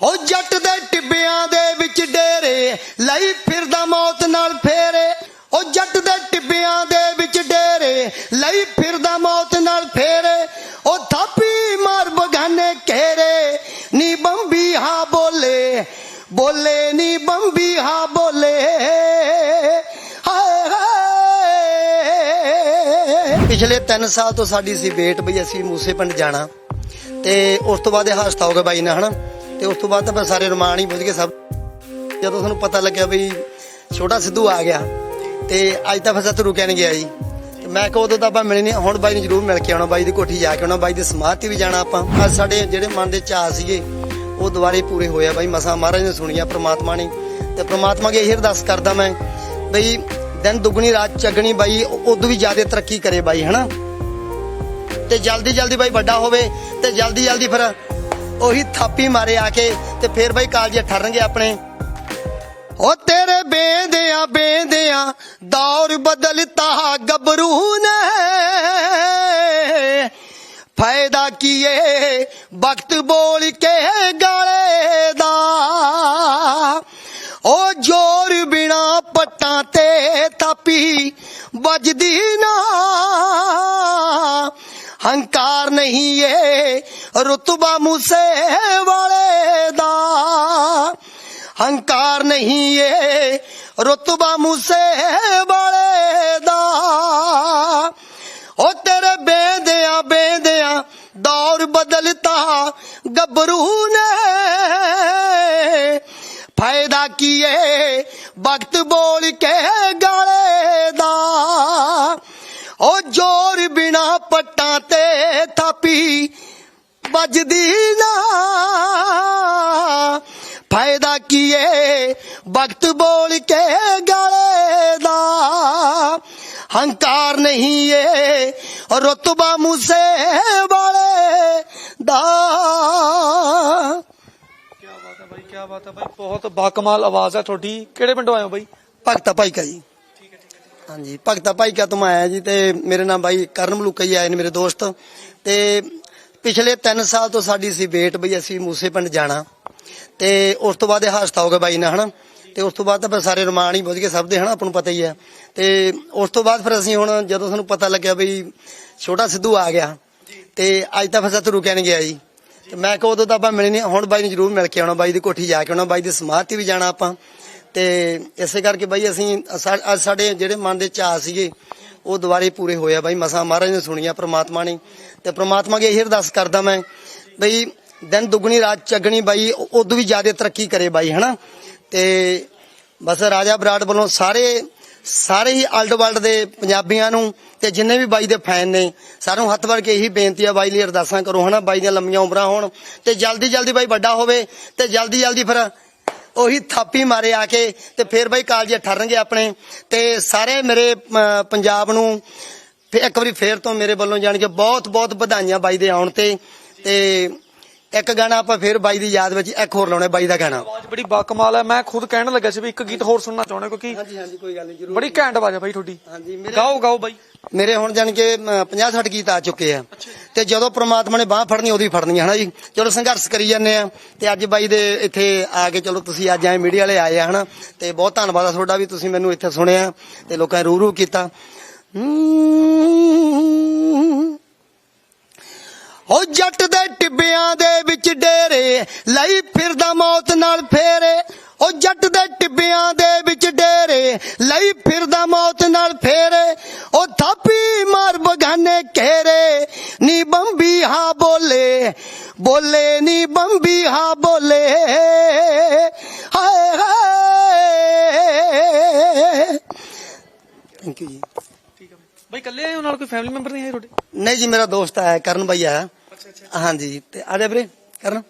ਉਹ ਜੱਟ ਦੇ ਟਿੱਬਿਆਂ ਦੇ ਵਿੱਚ ਡੇਰੇ, ਲਈ ਫਿਰਦਾ ਮੌਤ ਨਾਲ ਫੇਰੇ। ਉਹ ਜੱਟ ਦੇ ਟਿੱਬਿਆਂ ਦੇ ਵਿੱਚ ਡੇਰੇ, ਲਈ ਫਿਰਦਾ ਮੌਤ ਨਾਲ ਫੇਰੇ। ਉਹ ਥਾਪੀ ਮਾਰ ਬਗਾਨੇ ਘੇਰੇ, ਨੀ ਬੰਬੀ ਹਾਂ ਬੋਲੇ ਬੋਲੇ ਨੀ ਬੰਬੀ ਹਾਂ ਬੋਲੇ। ਪਿਛਲੇ 3 ਸਾਲ ਤੋਂ ਸਾਡੀ ਸੀ ਵੇਟ ਬਈ ਅਸੀਂ ਮੂਸੇ ਪਿੰਡ ਜਾਣਾ, ਤੇ ਉਸ ਤੋਂ ਬਾਅਦ ਇਹ ਹਾਸਤਾ ਹੋ ਗਿਆ ਬਾਈ ਨਾ ਹਨਾ? ਤੇ ਉਸ ਤੋਂ ਬਾਅਦ ਤਾਂ ਫਿਰ ਸਾਰੇ ਰਮਾਨ ਹੀ ਬੁੱਝ ਗਏ ਸਭ। ਜਦੋਂ ਸਾਨੂੰ ਪਤਾ ਲੱਗਿਆ ਵੀ ਛੋਟਾ ਸਿੱਧੂ ਆ ਗਿਆ, ਤੇ ਅੱਜ ਤਾਂ ਫਿਰ ਸੱਤ ਰੁਕਿਆ ਨਹੀਂ ਗਿਆ ਜੀ। ਤੇ ਮੈਂ ਕਿਹਾ ਉਦੋਂ ਤਾਂ ਆਪਾਂ ਮਿਲੇ ਨਹੀਂ, ਹੁਣ ਬਾਈ ਨੂੰ ਜ਼ਰੂਰ ਮਿਲ ਕੇ ਆਉਣਾ, ਬਾਈ ਦੀ ਕੋਠੀ ਜਾ ਕੇ ਆਉਣਾ, ਬਾਈ ਦੀ ਸਮਾਧ ਤੇ ਵੀ ਜਾਣਾ ਆਪਾਂ। ਅੱਜ ਸਾਡੇ ਜਿਹੜੇ ਮਨ ਦੇ ਚਾਅ ਸੀਗੇ, ਉਹ ਦੁਬਾਰੇ ਪੂਰੇ ਹੋਇਆ ਬਾਈ। ਮਸਾ ਮਹਾਰਾਜ ਨੇ ਸੁਣੀਆ ਪ੍ਰਮਾਤਮਾ ਨੇ। ਤੇ ਪ੍ਰਮਾਤਮਾ ਅੱਗੇ ਇਹ ਅਰਦਾਸ ਕਰਦਾ ਮੈਂ ਬਈ, ਦਿਨ ਦੁਗਣੀ, ਰਾਤ ਚੱਗਣੀ ਬਾਈ, ਉਦੋਂ ਵੀ ਜ਼ਿਆਦਾ ਤਰੱਕੀ ਕਰੇ ਬਾਈ, ਹਨਾ? ਤੇ ਜਲਦੀ ਜਲਦੀ ਬਾਈ ਵੱਡਾ ਹੋਵੇ, ਤੇ ਜਲਦੀ ਜਲਦੀ ਫਿਰ ਉਹੀ ਥਾਪੀ ਮਾਰੇ ਆ ਕੇ ਤੇ ਫਿਰ ਬਾਈ ਕਾਲਜੇ ਠਰਨਗੇ ਆਪਣੇ। ਉਹ ਤੇਰੇ ਬੇਂਦਿਆਂ ਬੇਂਦਿਆਂ, ਦੌਰ ਬਦਲਤਾ ਗੱਭਰੂ ਨੇ। ਫਾਇਦਾ ਕੀਏ ਵਕਤ ਬੋਲ ਕੇ ਗਾਲੇ ਦਾ। ਉਹ ਜੋਰ ਬਿਨਾ ਪੱਟਾਂ ਤੇ ਥਾਪੀ ਵੱਜਦੀ ਨਾ। ਹੰਕਾਰ ਨਹੀਂ ਏ ਰਤਬਾ ਮੂਸੇ ਵਾਲੇ ਦਾ। ਹੰਕਾਰ ਨਹੀਂ ਏ ਰਤਬਾ ਮੂਸੇ ਵਾਲੇ ਦਾ। ਉਹ ਤੇਰੇ ਬੇਂਦਿਆਂ ਬੇਂਦਿਆਂ ਦੌਰ ਬਦਲਤਾ ਗੱਭਰੂ ਨੇ। ਫਾਇਦਾ ਕੀਏ ਵਕਤ ਬੋਲ ਕੇ ਗਾਲੇ ਦਾ। ਉਹ ਜੋਰ ਬਿਨਾ ਪੱਟਾਂ ਤੇ ਥਾਪੀ ਵੱਜਦੀ ਨਾ। ਫਾਇਦਾ ਕੀਏ ਵਕਤ ਬੋਲ ਕੇ ਗਾਲੇ ਦਾ। ਹੰਕਾਰ ਨਹੀਂ ਏ ਰਤਬਾ ਮੂਸੇ ਵਾਲੇ ਦਾ। ਕੀ ਬਾਤ ਹੈ ਬਾਈ ਕੀ ਬਾਤ ਹੈ ਬਾਈ ਬਹੁਤ ਬਾਕਮਾਲ ਆਵਾਜ਼ ਹੈ ਤੁਹਾਡੀ। ਕਿਹੜੇ ਪਿੰਡੋਂ ਆਏ ਹੋ ਬਾਈ? ਭਗਤਾ ਭਾਈ ਕਾ ਜੀ। ਹਾਂਜੀ ਭਗਤਾ ਭਾਈ ਕਾ ਤੋਂ ਆਇਆ ਜੀ ਤੇ ਮੇਰੇ ਨਾਲ ਬਾਈ ਕਰਨ ਮਲੂਕਾ ਜੀ ਆਏ ਨੇ ਮੇਰੇ ਦੋਸਤ। ਤੇ ਪਿਛਲੇ 3 ਸਾਲ ਤੋਂ ਸਾਡੀ ਸੀ ਵੇਟ ਬਈ ਅਸੀਂ ਮੂਸੇ ਪਿੰਡ ਜਾਣਾ ਤੇ ਉਸ ਤੋਂ ਬਾਅਦ ਇਹ ਹਾਸਤਾ ਹੋ ਗਿਆ ਬਾਈ ਨਾਲ, ਹਨਾ? ਤੇ ਉਸ ਤੋਂ ਬਾਅਦ ਤਾਂ ਫਿਰ ਸਾਰੇ ਰਮਾਨ ਹੀ ਬੁੱਝ ਗਏ ਸਭ ਦੇ, ਹਨਾ? ਆਪਾਂ ਨੂੰ ਪਤਾ ਹੀ ਹੈ। ਤੇ ਉਸ ਤੋਂ ਬਾਅਦ ਫਿਰ ਅਸੀਂ ਹੁਣ ਜਦੋਂ ਸਾਨੂੰ ਪਤਾ ਲੱਗਿਆ ਬਈ ਛੋਟਾ ਸਿੱਧੂ ਆ ਗਿਆ, ਤੇ ਅੱਜ ਤਾਂ ਫਿਰ ਸੱਤ ਰੁਕਿਆ ਨਹੀਂ ਗਿਆ ਜੀ। ਤੇ ਮੈਂ ਕਿਹਾ ਉਦੋਂ ਤਾਂ ਆਪਾਂ ਮਿਲਣੀ, ਹੁਣ ਬਾਈ ਨੂੰ ਜ਼ਰੂਰ ਮਿਲ ਕੇ ਆਉਣਾ, ਬਾਈ ਦੀ ਕੋਠੀ ਜਾ ਕੇ ਆਉਣਾ, ਬਾਈ ਦੀ ਸਮਾਧ ਵੀ ਜਾਣਾ ਆਪਾਂ। ਤੇ ਇਸੇ ਕਰਕੇ ਬਾਈ ਅਸੀਂ ਸਾ- ਅੱਜ ਸਾਡੇ ਜਿਹੜੇ ਮਨ ਦੇ ਚਾਅ ਸੀਗੇ, ਉਹ ਦੁਬਾਰੇ ਪੂਰੇ ਹੋਇਆ ਬਾਈ। ਮਸਾ ਮਹਾਰਾਜ ਨੇ ਸੁਣੀਆ, ਪ੍ਰਮਾਤਮਾ ਨੇ। ਤੇ ਪ੍ਰਮਾਤਮਾ ਅੱਗੇ ਇਹ ਅਰਦਾਸ ਕਰਦਾ ਮੈਂ ਬਈ ਦਿਨ ਦੁਗਣੀ, ਰਾਤ ਚੱਗਣੀ ਬਾਈ ਉਦੋਂ ਵੀ ਜ਼ਿਆਦਾ ਤਰੱਕੀ ਕਰੇ ਬਾਈ, ਹਨਾ? ਤੇ ਬਸ ਰਾਜਾ ਬਰਾੜ ਵੱਲੋਂ ਸਾਰੇ ਸਾਰੇ ਹੀ ਅਲਡ ਵਰਲਡ ਦੇ ਪੰਜਾਬੀਆਂ ਨੂੰ ਤੇ ਜਿੰਨੇ ਵੀ ਬਾਈ ਦੇ ਫੈਨ ਨੇ, ਸਾਰਿਆਂ ਨੂੰ ਹੱਥ ਵਰ ਕੇ ਇਹੀ ਬੇਨਤੀ ਆ ਬਾਈ ਲਈ ਅਰਦਾਸਾਂ ਕਰੋ, ਹਨਾ? ਬਾਈ ਦੀਆਂ ਲੰਮੀਆਂ ਉਮਰਾਂ ਹੋਣ ਤੇ ਜਲਦੀ ਜਲਦੀ ਬਾਈ ਵੱਡਾ ਹੋਵੇ ਤੇ ਜਲਦੀ ਜਲਦੀ ਫਿਰ ਉਹੀ ਥਾਪੀ ਮਾਰੇ ਆ ਕੇ ਤੇ ਫਿਰ ਬਾਈ ਕਾਲਜੇ ਠਰਨਗੇ ਆਪਣੇ। ਤੇ ਸਾਰੇ ਮੇਰੇ ਪੰਜਾਬ ਨੂੰ ਇੱਕ ਵਾਰੀ ਫੇਰ ਤੋਂ ਮੇਰੇ ਵੱਲੋਂ ਜਾਣ ਕੇ ਬਹੁਤ ਬਹੁਤ ਵਧਾਈਆਂ ਬਾਈ ਦੇ ਆਉਣ ਤੇ। ਤੇ ਇੱਕ ਗਾਣਾ ਆਪਾਂ ਫੇਰ ਬਾਈ ਦੀ ਯਾਦ ਵਿੱਚ ਇੱਕ ਹੋਰ ਲਾਉਣਾ ਬਾਈ ਦਾ ਗਾਣਾ ਆਵਾਜ਼ ਬੜੀ ਬਾਕਮਾਲ ਹੈ ਮੈਂ ਖੁਦ ਕਹਿਣ ਲੱਗਾ ਸੀ ਵੀ ਇੱਕ ਗੀਤ ਹੋਰ ਸੁਣਨਾ ਚਾਹੁੰਦਾ ਕਿਉਂਕਿ ਹਾਂਜੀ ਹਾਂਜੀ ਕੋਈ ਗੱਲ ਨਹੀਂ ਜਰੂਰ। ਬੜੀ ਘੈਂਟ ਆਵਾਜ਼ ਹੈ ਬਾਈ ਤੁਹਾਡੀ। ਹਾਂਜੀ ਮੇਰੇ ਗਾਓ ਗਾਓ ਬਾਈ। ਮੇਰੇ ਹੁਣ ਜਾਣ ਕੇ 50 60 ਗੀਤ ਆ ਚੁੱਕੇ ਆ। ਤੇ ਜਦੋਂ ਪ੍ਰਮਾਤਮਾ ਨੇ ਬਾਹ ਫੜਨੀ ਉਹਦੀ ਫੜਨੀ ਹੈ ਹਨਾ ਜੀ? ਚਲੋ ਸੰਘਰਸ਼ ਕਰੀ ਜਾਂਦੇ ਆ। ਤੇ ਅੱਜ ਬਾਈ ਦੇ ਇੱਥੇ ਆ ਕੇ ਚਲੋ ਤੁਸੀਂ ਅੱਜ ਆਏ ਮੀਡੀਆ ਵਾਲੇ ਆਏ ਆ ਹਨਾ? ਤੇ ਬਹੁਤ ਧੰਨਵਾਦ ਆ ਤੁਹਾਡਾ ਵੀ ਤੁਸੀਂ ਮੈਨੂੰ ਇੱਥੇ ਸੁਣਿਆ ਤੇ ਲੋਕਾਂ ਨੇ ਰੂ ਰੂ ਕੀਤਾ। ਹੋ ਜੱਟ ਦੇ ਟਿੱਬਿਆਂ ਦੇ ਵਿੱਚ ਡੇਰੇ ਲਈ ਫਿਰਦਾ ਮੌਤ ਨਾਲ ਫੇਰੇ। ਉਹ ਜੱਟ ਦੇ ਟਿੱਬਿਆਂ ਦੇ ਵਿੱਚ ਡੇਰੇ ਲਈ ਫਿਰਦਾ ਮੌਤ ਨਾਲ ਫੇਰੇ। ਉਹ ਥਾਪੀ ਮਾਰ ਬਗਾਨੇ ਘੇਰੇ ਨੀ ਬੰਬੀ ਹਾਂ ਬੋਲੇ ਬੋਲੇ ਨੀ ਬੰਬੀ ਹਾਂ ਬੋਲੇ। ਹਾਏ ਹਾਏ। ਥੈਂਕ ਯੂ ਜੀ। ਠੀਕ ਹੈ ਬਾਈ ਬਾਈ ਆਏ ਹੋ ਨਾਲ ਕੋਈ ਫੈਮਿਲੀ ਮੈਂਬਰ ਨਹੀਂ ਹੈ ਤੁਹਾਡੇ? ਨਹੀਂ ਜੀ ਮੇਰਾ ਦੋਸਤ ਹੈ ਕਰਨ ਭਈਆ ਹੈ। ਅੱਛਾ ਅੱਛਾ। ਹਾਂਜੀ ਤੇ ਆ ਜਾ ਵੀਰੇ ਕਰਨ।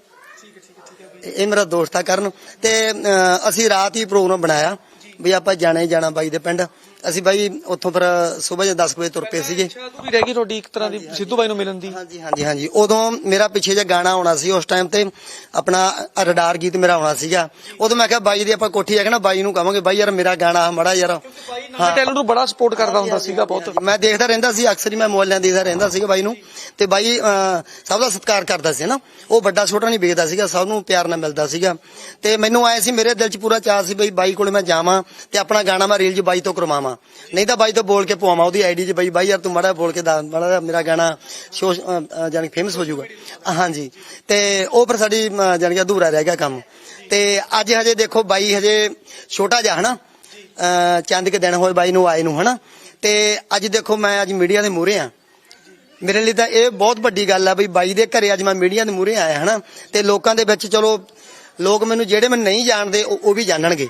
ਠੀਕ ਹੈ ਠੀਕ ਹੈ ਠੀਕ ਹੈ। ਇਹ ਮੇਰਾ ਦੋਸਤ ਆ ਕਰਨ। ਤੇ ਅਹ, ਅਸੀਂ ਰਾਤ ਹੀ ਪ੍ਰੋਗਰਾਮ ਬਣਾਇਆ। ਵੀ ਆਪਾਂ ਜਾਣਾ ਹੀ ਜਾਣਾ ਬਾਈ ਦੇ ਪਿੰਡ। ਅਸੀਂ ਬਾਈ ਉੱਥੋਂ ਫਿਰ ਸਵੇਰ 10 ਵਜੇ ਤੁਰ ਪਏ ਸੀਗੇ। ਵੀ ਰਹਿ ਗਈ ਤੁਹਾਡੀ ਇੱਕ ਤਰ੍ਹਾਂ ਦੀ ਸਿੱਧੂ ਬਾਈ ਨੂੰ ਮਿਲਣ ਦੀ। ਹਾਂਜੀ ਹਾਂਜੀ ਹਾਂਜੀ। ਉਦੋਂ ਮੇਰਾ ਪਿੱਛੇ ਜੇ ਗਾਣਾ ਆਉਣਾ ਸੀ ਉਸ ਟਾਈਮ ਤੇ ਆਪਣਾ ਰਡਾਰ ਗੀਤ ਮੇਰਾ ਆਉਣਾ ਸੀਗਾ। ਉਦੋਂ ਮੈਂ ਕਿਹਾ ਬਾਈ ਦੀ ਆਪਾਂ ਕੋਠੀ ਆ ਕੇ ਨਾ ਬਾਈ ਨੂੰ ਕਹਾਂਗੇ ਬਾਈ ਯਾਰ ਮੇਰਾ ਗਾਣਾ ਮੜਾ ਯਾਰ। ਹਾਂ। ਟੈਲੈਂਟ ਨੂੰ ਬੜਾ ਸਪੋਰਟ ਕਰਦਾ ਹੁੰਦਾ ਸੀਗਾ ਬਹੁਤ। ਮੈਂ ਦੇਖਦਾ ਰਹਿੰਦਾ ਸੀ ਅਕਸਰ ਹੀ ਮੈਂ ਮੋਬਾਈਲਾਂ ਦੇਖਦਾ ਰਹਿੰਦਾ ਸੀਗਾ ਬਾਈ ਨੂੰ। ਤੇ ਬਾਈ ਸਭ ਦਾ ਸਤਿਕਾਰ ਕਰਦਾ ਸੀ ਨਾ। ਉਹ ਵੱਡਾ ਛੋਟਾ ਨਹੀਂ ਵੇਖਦਾ ਸੀਗਾ ਸਭ ਨੂੰ ਪਿਆਰ ਨਾਲ ਮਿਲਦਾ ਸੀਗਾ। ਤੇ ਮੈਨੂੰ ਆਏ ਸੀ ਮੇਰੇ ਦਿਲ 'ਚ ਪੂਰਾ ਚਾਅ ਸੀ ਬਈ ਬਾਈ ਕੋਲੇ ਮੈਂ ਜਾਵਾਂ। ਤੇ ਆਪਣਾ ਗਾਣਾ ਮੈਂ ਰੀਲ 'ਚ ਬਾਈ ਤੋਂ ਕਰਵਾਵਾਂ। ਨਹੀਂ ਤਾਂ ਬਾਈ ਤੋਂ ਬੋਲ ਕੇ ਪਵਾਵਾਂ ਉਹਦੀ ਆਈਡੀ 'ਚ ਬਈ ਬਾਈ ਯਾਰ ਤੂੰ ਮੜਾ ਬੋਲ ਕੇ ਦੱਸ ਮਾੜਾ ਮੇਰਾ ਗਾਣਾ ਸ਼ੋ ਅਹ, ਜਾਣੀ ਫੇਮਸ ਹੋ ਜਾਊਗਾ। ਹਾਂਜੀ। ਤੇ ਉਹ ਫਿਰ ਸਾਡੀ ਅਹ, ਜਾਣੀ ਅਧੂਰਾ ਰਹਿ ਗਿਆ ਕੰਮ। ਤੇ ਅੱਜ ਹਜੇ ਦੇਖੋ ਬਾਈ ਹਜੇ ਛੋਟਾ ਜਿਹਾ ਹਨਾ? ਚੰਦ ਕੇ ਦਿਨ ਹੋਏ ਬਾਈ ਨੂੰ ਆਏ ਨੂੰ ਹਨਾ? ਤੇ ਅੱਜ ਦੇਖੋ ਮੈਂ ਅੱਜ ਮੀਡੀਆ ਦੇ ਮੂਹਰੇ ਆ। ਮੇਰੇ ਲਈ ਤਾਂ ਇਹ ਬਹੁਤ ਵੱਡੀ ਗੱਲ ਆ ਬਈ ਬਾਈ ਦੇ ਘਰੇ ਅੱਜ ਮੈਂ ਮੀਡੀਆ ਦੇ ਮੂਹਰੇ ਆਇਆ ਹਨਾ? ਤੇ ਲੋਕਾਂ ਦੇ ਵਿੱਚ ਚਲੋ ਲੋਕ ਮੈਨੂੰ ਜਿਹੜੇ ਮੈਨੂੰ ਨਹੀਂ ਜਾਣਦੇ ਉਹ ਵੀ ਜਾਣਨਗੇ।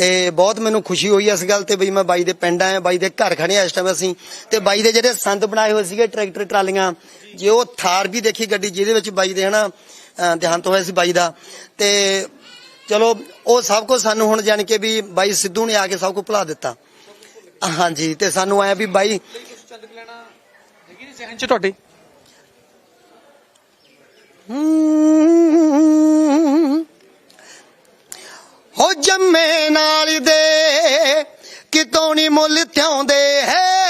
ਤੇ ਬਹੁਤ ਮੈਨੂੰ ਖੁਸ਼ੀ ਹੋਈ ਇਸ ਗੱਲ ਤੇ ਬਈ ਮੈਂ ਬਾਈ ਦੇ ਪਿੰਡ ਆਇਆ ਬਾਈ ਦੇ ਘਰ ਖੜੇ ਆ ਇਸ ਟਾਈਮ ਅਸੀਂ। ਤੇ ਬਾਈ ਦੇ ਜਿਹੜੇ ਸੰਦ ਬਣਾਏ ਹੋਏ ਸੀਗੇ ਟਰੈਕਟਰ ਟਰਾਲੀਆਂ ਜੇ ਉਹ ਥਾਰ ਵੀ ਦੇਖੀ ਗੱਡੀ ਜਿਹਦੇ ਵਿੱਚ ਬਾਈ ਦੇ ਹਨਾ ਦੇਹਾਂਤ ਹੋਇਆ ਸੀ ਬਾਈ ਦਾ। ਤੇ ਚਲੋ ਉਹ ਸਭ ਕੁਝ ਸਾਨੂੰ ਹੁਣ ਜਾਣ ਕੇ ਵੀ ਬਾਈ ਸਿੱਧੂ ਨੇ ਆ ਕੇ ਸਭ ਕੁਝ ਭੁਲਾ ਦਿੱਤਾ। ਹਾਂਜੀ ਤੇ ਸਾਨੂੰ ਆਇਆ ਵੀ ਬਾਈ ਚੰਦ ਲੈਣਾ ਹੈਗੀ ਨਹੀਂ ਸਹਿਨ ਚ ਤੁਹਾਡੇ? ਹੂੰ। ਹੋ ਜੰਮੇ ਨਾਲ ਦੇ, ਕਿਤੋਂ ਨੀ ਮੁੱਲ ਥਿਆਉਂਦੇ ਹੈ।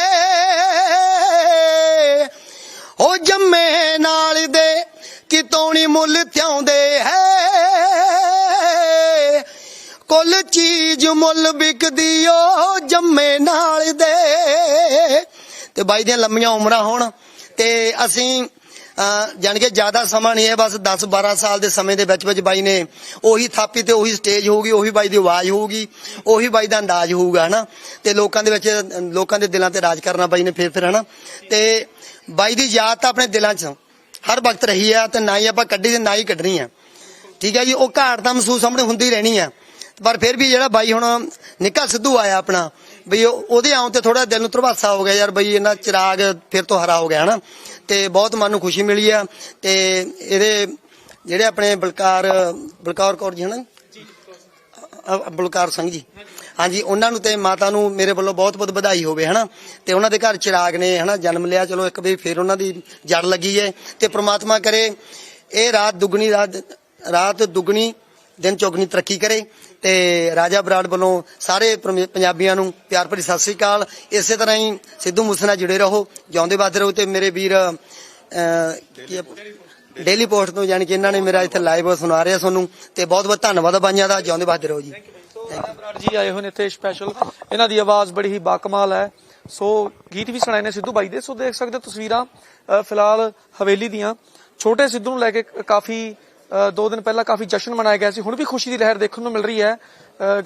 ਹੋ ਜੰਮੇ ਨਾਲ ਦੇ, ਕਿਤੋਂ ਨੀ ਮੁੱਲ ਥਿਆਉਂਦੇ ਹੈ। ਕੁੱਲ ਚੀਜ਼ ਮੁੱਲ ਵਿਕਦੀ ਓ ਜੰਮੇ ਨਾਲ ਦੇ। ਤੇ ਬਾਈ ਦੀਆਂ ਲੰਮੀਆਂ ਉਮਰਾਂ ਹੋਣ, ਤੇ ਅਸੀਂ ਜਾਣ ਕਿ ਜ਼ਿਆਦਾ ਸਮਾਂ ਨਹੀਂ ਹੈ, ਬਸ 10 12 ਸਾਲ ਦੇ ਸਮੇਂ ਦੇ ਵਿੱਚ ਵਿੱਚ ਬਾਈ ਨੇ ਉਹੀ ਥਾਪੀ ਤੇ ਉਹੀ ਸਟੇਜ ਹੋਊਗੀ, ਉਹੀ ਬਾਈ ਦੀ ਆਵਾਜ਼ ਹੋਊਗੀ, ਉਹੀ ਬਾਈ ਦਾ ਅੰਦਾਜ਼ ਹੋਊਗਾ, ਹਨਾ? ਤੇ ਲੋਕਾਂ ਦੇ ਵਿੱਚ, ਲੋਕਾਂ ਦੇ ਦਿਲਾਂ ਤੇ ਰਾਜ ਕਰਨਾ ਬਾਈ ਨੇ ਫੇਰ ਫੇਰ, ਹਨਾ? ਤੇ ਬਾਈ ਦੀ ਯਾਦ ਤਾਂ ਆਪਣੇ ਦਿਲਾਂ 'ਚ ਹਰ ਵਕਤ ਰਹੀ ਹੈ ਤੇ ਨਾ ਹੀ ਆਪਾਂ ਕੱਢੀ ਤੇ ਨਾ ਹੀ ਕੱਢਣੀ ਹੈ ਠੀਕ ਹੈ ਜੀ, ਉਹ ਘਾਟ ਤਾਂ ਮਹਿਸੂਸ ਸਾਹਮਣੇ ਹੁੰਦੀ ਰਹਿਣੀ ਹੈ ਪਰ ਫਿਰ ਵੀ ਜਿਹੜਾ ਬਾਈ ਹੁਣ ਨਿੱਕਾ ਸਿੱਧੂ ਆਇਆ ਆਪਣਾ ਬਈ ਉਹਦੇ ਆਉਣ ਤੇ ਥੋੜਾ ਦਿਲ ਨੂੰ ਧਰਵਾਸਾ ਹੋ ਗਿਆ ਯਾਰ ਬਈ ਇਹਨਾਂ ਚਿਰਾਗ ਫਿਰ ਤੋਂ ਹਰਾ ਹੋ ਗਿਆ, ਹਨਾ? ਤੇ ਬਹੁਤ ਮਨ ਨੂੰ ਖੁਸ਼ੀ ਮਿਲੀ ਆ। ਤੇ ਇਹਦੇ ਜਿਹੜੇ ਆਪਣੇ ਬਲਕਾਰ ਬਲਕਾਰ ਕੌਰ ਜੀ, ਹਨਾ? ਬਲਕਾਰ ਸਿੰਘ ਜੀ। ਹਾਂਜੀ, ਉਹਨਾਂ ਨੂੰ ਤੇ ਮਾਤਾ ਨੂੰ ਮੇਰੇ ਵੱਲੋਂ ਬਹੁਤ ਬਹੁਤ ਵਧਾਈ ਹੋਵੇ, ਹਨਾ? ਤੇ ਉਹਨਾਂ ਦੇ ਘਰ ਚਿਰਾਗ ਨੇ, ਹਨਾ, ਜਨਮ ਲਿਆ। ਚਲੋ, ਇੱਕ ਵਾਰੀ ਫਿਰ ਉਹਨਾਂ ਦੀ ਜੜ ਲੱਗੀ ਹੈ ਤੇ ਪ੍ਰਮਾਤਮਾ ਕਰੇ, ਇਹ ਰਾਤ ਦੁੱਗਣੀ ਰਾਤ ਰਾਤ ਦੁੱਗਣੀ ਦਿਨ ਚੌਗਣੀ ਤਰੱਕੀ ਕਰੇ ਤੇ ਰਾਜਾ ਬਰਾੜ ਵੱਲੋਂ ਸਾਰੇ ਪੰਜਾਬੀਆਂ ਨੂੰ ਪਿਆਰ ਭਰੀ ਸਤਿ ਸ੍ਰੀ ਅਕਾਲ। ਇਸੇ ਤਰ੍ਹਾਂ ਹੀ ਸਿੱਧੂ ਮੂਸੇ ਨਾਲ ਜੁੜੇ ਰਹੋ, ਜਿਉਂਦੇ ਵੱਧਦੇ ਰਹੋ ਤੇ ਮੇਰੇ ਵੀਰ ਡੇਲੀ ਪੋਸਟ ਤੋਂ ਜਾਣੀ ਕਿ ਇਹਨਾਂ ਨੇ ਮੇਰਾ ਇੱਥੇ ਲਾਈਵ ਸੁਣਾ ਰਿਹਾ ਤੁਹਾਨੂੰ ਤੇ ਬਹੁਤ ਬਹੁਤ ਧੰਨਵਾਦ ਬਾਈਆਂ ਦਾ, ਜਿਉਂਦੇ ਵੱਧਦੇ ਰਹੋ ਜੀ। ਬਰਾੜ ਜੀ ਆਏ ਹੋਏ ਨੇ ਇੱਥੇ ਸਪੈਸ਼ਲ ਇਹਨਾਂ ਦੀ ਆਵਾਜ਼ ਬੜੀ ਹੀ ਬਾਕਮਾਲ ਹੈ। ਸੋ ਗੀਤ ਵੀ ਸੁਣਾਏ ਨੇ ਸਿੱਧੂ ਬਾਈ ਦੇ, ਸੋ ਦੇਖ ਸਕਦੇ ਹੋ ਤਸਵੀਰਾਂ ਫਿਲਹਾਲ ਹਵੇਲੀ ਦੀਆਂ। ਛੋਟੇ ਸਿੱਧੂ ਨੂੰ ਲੈ ਕੇ ਕਾਫੀ ਦੋ ਦਿਨ ਪਹਿਲਾਂ ਕਾਫੀ ਜਸ਼ਨ ਮਨਾਇਆ ਗਿਆ ਸੀ, ਹੁਣ ਵੀ ਖੁਸ਼ੀ ਦੀ ਲਹਿਰ ਦੇਖਣ ਨੂੰ ਮਿਲ ਰਹੀ ਹੈ।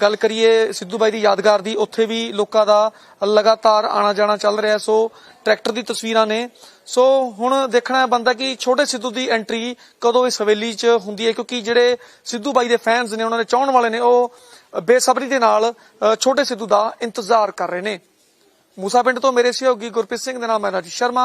ਗੱਲ ਕਰੀਏ ਸਿੱਧੂ ਬਾਈ ਦੀ ਯਾਦਗਾਰ ਦੀ, ਉੱਥੇ ਵੀ ਲੋਕਾਂ ਦਾ ਲਗਾਤਾਰ ਆਣਾ ਜਾਣਾ ਚੱਲ ਰਿਹਾ, ਸੋ ਟਰੈਕਟਰ ਦੀ ਤਸਵੀਰਾਂ ਨੇ। ਸੋ ਹੁਣ ਦੇਖਣਾ ਬੰਦਾ ਕਿ ਛੋਟੇ ਸਿੱਧੂ ਦੀ ਐਂਟਰੀ ਕਦੋਂ ਇਸ ਹਵੇਲੀ 'ਚ ਹੁੰਦੀ ਹੈ, ਕਿਉਂਕਿ ਜਿਹੜੇ ਸਿੱਧੂ ਬਾਈ ਦੇ ਫੈਨਸ ਨੇ, ਉਹਨਾਂ ਦੇ ਚਾਹਣ ਵਾਲੇ ਨੇ, ਉਹ ਬੇਸਬਰੀ ਦੇ ਨਾਲ ਛੋਟੇ ਸਿੱਧੂ ਦਾ ਇੰਤਜ਼ਾਰ ਕਰ ਰਹੇ ਨੇ। ਮੂਸਾ ਪਿੰਡ ਤੋਂ ਮੇਰੇ ਸਹਿਯੋਗੀ ਗੁਰਪ੍ਰੀਤ ਸਿੰਘ, ਦੇ ਨਾਮ ਮੈਂ ਰਾਜੀ ਸ਼ਰਮਾ।